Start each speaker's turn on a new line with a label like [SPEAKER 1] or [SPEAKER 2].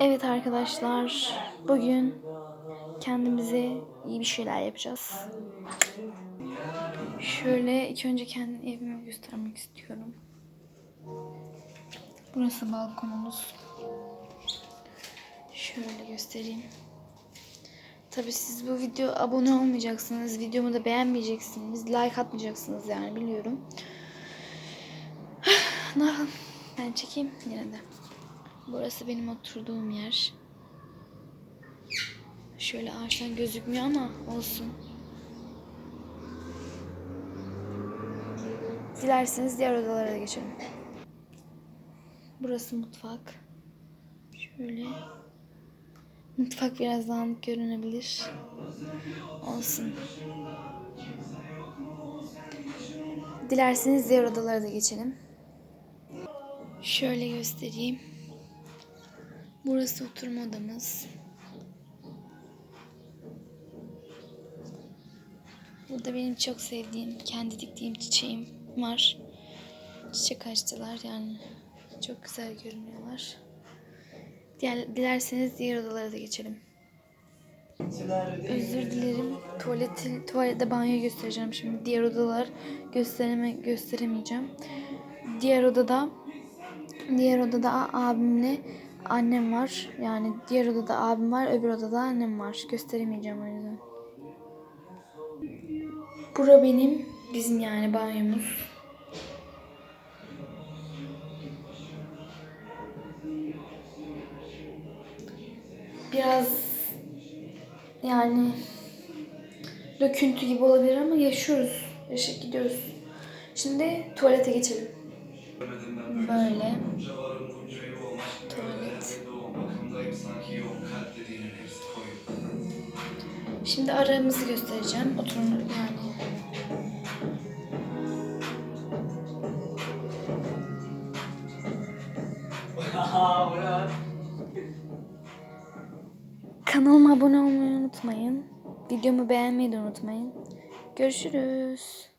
[SPEAKER 1] Evet arkadaşlar, bugün kendimize iyi bir şeyler yapacağız. Şöyle ilk önce kendi evimi göstermek istiyorum. Burası balkonumuz. Şöyle göstereyim. Tabii siz bu video abone olmayacaksınız, videomu da beğenmeyeceksiniz, like atmayacaksınız yani biliyorum. ne yapalım? Ben çekeyim yine de. Burası benim oturduğum yer. Şöyle ağaçtan gözükmüyor ama olsun. Dilerseniz diğer odalara da geçelim. Burası mutfak. Şöyle. Mutfak biraz dağınık görünebilir. Olsun. Dilerseniz diğer odalara da geçelim. Şöyle göstereyim. Burası oturma odamız. Burada benim çok sevdiğim, kendi diktiğim çiçeğim var. Çiçek açtılar yani. Çok güzel görünüyorlar. Diğer, dilerseniz diğer odalara da geçelim. Özür dilerim. Tuvaleti, tuvalette banyo göstereceğim şimdi. Diğer odalar göstereme, gösteremeyeceğim. Diğer odada Diğer odada abimle annem var. Yani diğer odada abim var, öbür odada annem var. Gösteremeyeceğim o yüzden. Bura benim, bizim yani banyomuz. Biraz yani döküntü gibi olabilir ama yaşıyoruz. Yaşayıp gidiyoruz. Şimdi tuvalete geçelim. Böyle. Şimdi aramızı göstereceğim. Oturun yani. Kanalıma abone olmayı unutmayın. Videomu beğenmeyi de unutmayın. Görüşürüz.